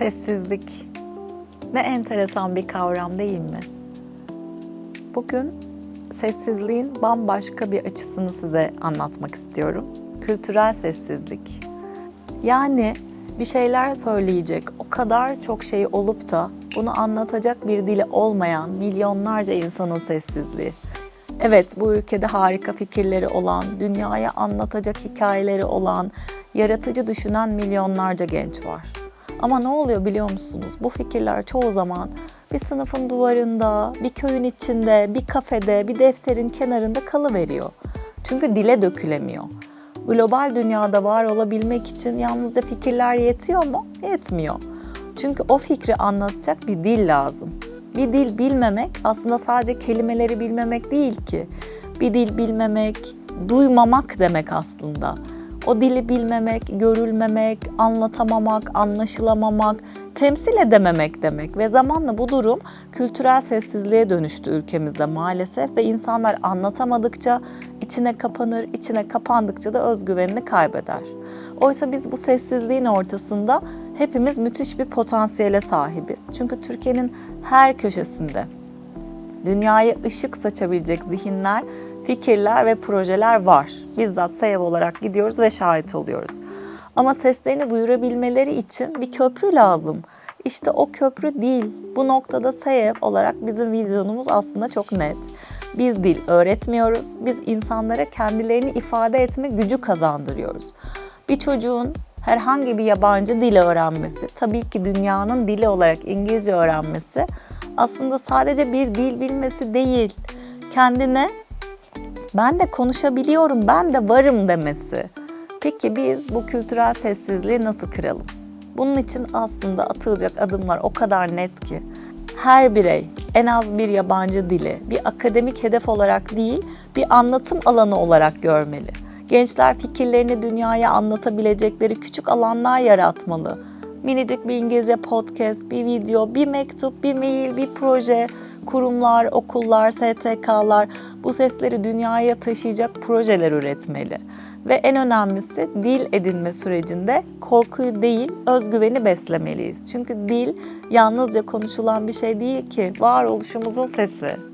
Sessizlik. Ne enteresan bir kavram değil mi? Bugün sessizliğin bambaşka bir açısını size anlatmak istiyorum. Kültürel sessizlik. Yani bir şeyler söyleyecek o kadar çok şey olup da bunu anlatacak bir dili olmayan milyonlarca insanın sessizliği. Evet bu ülkede harika fikirleri olan, dünyaya anlatacak hikayeleri olan, yaratıcı düşünen milyonlarca genç var. Ama ne oluyor biliyor musunuz? Bu fikirler çoğu zaman bir sınıfın duvarında, bir köyün içinde, bir kafede, bir defterin kenarında kalıveriyor. Çünkü dile dökülemiyor. Global dünyada var olabilmek için yalnızca fikirler yetiyor mu? Yetmiyor. Çünkü o fikri anlatacak bir dil lazım. Bir dil bilmemek aslında sadece kelimeleri bilmemek değil ki. Bir dil bilmemek, duymamak demek aslında. O dili bilmemek, görülmemek, anlatamamak, anlaşılamamak, temsil edememek demek ve zamanla bu durum kültürel sessizliğe dönüştü ülkemizde maalesef ve insanlar anlatamadıkça içine kapanır, içine kapandıkça da özgüvenini kaybeder. Oysa biz bu sessizliğin ortasında hepimiz müthiş bir potansiyele sahibiz. Çünkü Türkiye'nin her köşesinde dünyaya ışık saçabilecek zihinler, fikirler ve projeler var. Bizzat SEV olarak gidiyoruz ve şahit oluyoruz. Ama seslerini duyurabilmeleri için bir köprü lazım. İşte o köprü değil. Bu noktada SEV olarak bizim vizyonumuz aslında çok net. Biz dil öğretmiyoruz. Biz insanlara kendilerini ifade etme gücü kazandırıyoruz. Bir çocuğun herhangi bir yabancı dil öğrenmesi, tabii ki dünyanın dili olarak İngilizce öğrenmesi aslında sadece bir dil bilmesi değil. Kendine ben de konuşabiliyorum, ben de varım demesi. Peki biz bu kültürel sessizliği nasıl kıralım? Bunun için aslında atılacak adımlar o kadar net ki her birey en az bir yabancı dili bir akademik hedef olarak değil, bir anlatım alanı olarak görmeli. Gençler fikirlerini dünyaya anlatabilecekleri küçük alanlar yaratmalı. Minicik bir İngilizce podcast, bir video, bir mektup, bir mail, bir proje, kurumlar, okullar, STK'lar bu sesleri dünyaya taşıyacak projeler üretmeli. Ve en önemlisi dil edinme sürecinde korkuyu değil, özgüveni beslemeliyiz. Çünkü dil yalnızca konuşulan bir şey değil ki, varoluşumuzun sesi.